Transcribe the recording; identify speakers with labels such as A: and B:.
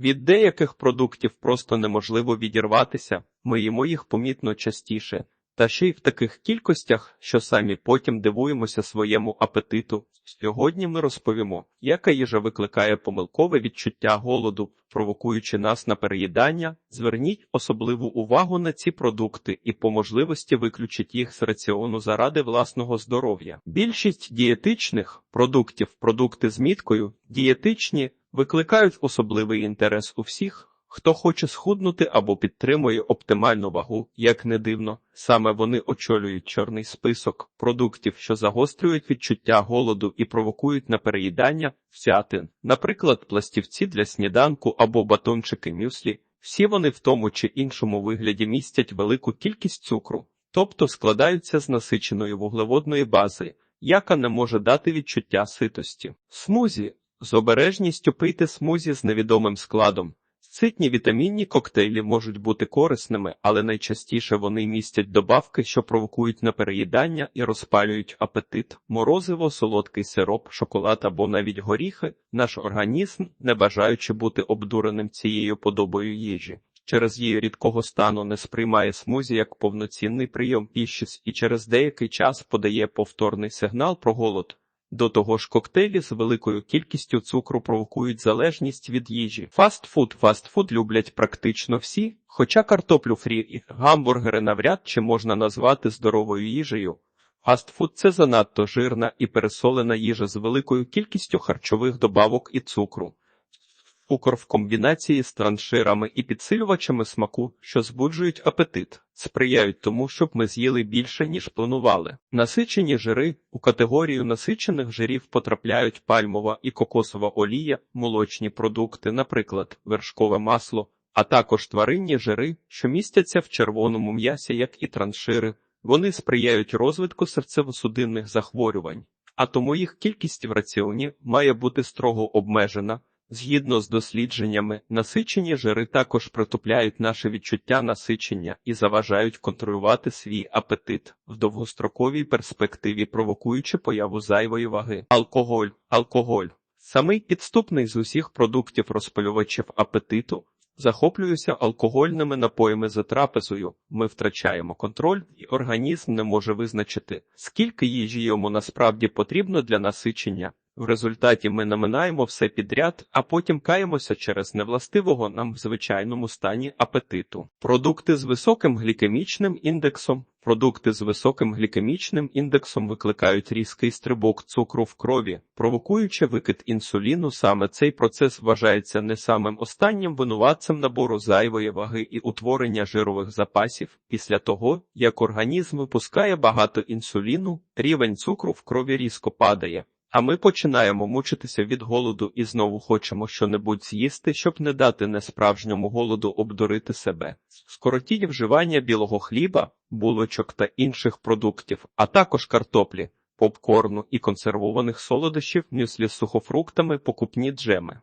A: Від деяких продуктів просто неможливо відірватися, ми їмо їх помітно частіше, та ще й в таких кількостях, що самі потім дивуємося своєму апетиту. Сьогодні ми розповімо, яка їжа викликає помилкове відчуття голоду, провокуючи нас на переїдання. Зверніть особливу увагу на ці продукти і по можливості виключіть їх з раціону заради власного здоров'я. Більшість дієтичних продуктів, продукти з міткою, дієтичні, викликають особливий інтерес у всіх. Хто хоче схуднути або підтримує оптимальну вагу, як не дивно, саме вони очолюють чорний список продуктів, що загострюють відчуття голоду і провокують на переїдання всятин, наприклад, пластівці для сніданку або батончики мюслі. Всі вони в тому чи іншому вигляді містять велику кількість цукру, тобто складаються з насиченої вуглеводної бази, яка не може дати відчуття ситості. Смузі з обережністю пийте смузі з невідомим складом. Ситні вітамінні коктейлі можуть бути корисними, але найчастіше вони містять добавки, що провокують на переїдання і розпалюють апетит, морозиво, солодкий сироп, шоколад або навіть горіхи. Наш організм, не бажаючи бути обдуреним цією подобою їжі. Через її рідкого стану не сприймає смузі як повноцінний прийом піші і через деякий час подає повторний сигнал про голод. До того ж, коктейлі з великою кількістю цукру провокують залежність від їжі. Фастфуд фастфуд люблять практично всі, хоча картоплю фрі і гамбургери навряд чи можна назвати здоровою їжею. Фастфуд – це занадто жирна і пересолена їжа з великою кількістю харчових добавок і цукру. Цукор в комбінації з транширами і підсилювачами смаку, що збуджують апетит, сприяють тому, щоб ми з'їли більше, ніж планували. Насичені жири у категорію насичених жирів потрапляють пальмова і кокосова олія, молочні продукти, наприклад, вершкове масло, а також тваринні жири, що містяться в червоному м'ясі, як і траншири. Вони сприяють розвитку серцево-судинних захворювань, а тому їх кількість в раціоні має бути строго обмежена. Згідно з дослідженнями, насичені жири також притупляють наше відчуття насичення і заважають контролювати свій апетит в довгостроковій перспективі, провокуючи появу зайвої ваги. Алкоголь, алкоголь самий підступний з усіх продуктів розпалювачів апетиту. Захоплююся алкогольними напоями за трапезою. Ми втрачаємо контроль, і організм не може визначити, скільки їжі йому насправді потрібно для насичення. В результаті ми наминаємо все підряд, а потім каємося через невластивого нам в звичайному стані апетиту. Продукти з високим глікемічним індексом. Продукти з високим глікемічним індексом викликають різкий стрибок цукру в крові, провокуючи викид інсуліну. Саме цей процес вважається не самим останнім винуватцем набору зайвої ваги і утворення жирових запасів. Після того, як організм випускає багато інсуліну, рівень цукру в крові різко падає. А ми починаємо мучитися від голоду і знову хочемо щонебудь з'їсти, щоб не дати несправжньому голоду обдурити себе. Скоротіть вживання білого хліба, булочок та інших продуктів, а також картоплі, попкорну і консервованих солодощів, мюслі з сухофруктами, покупні джеми.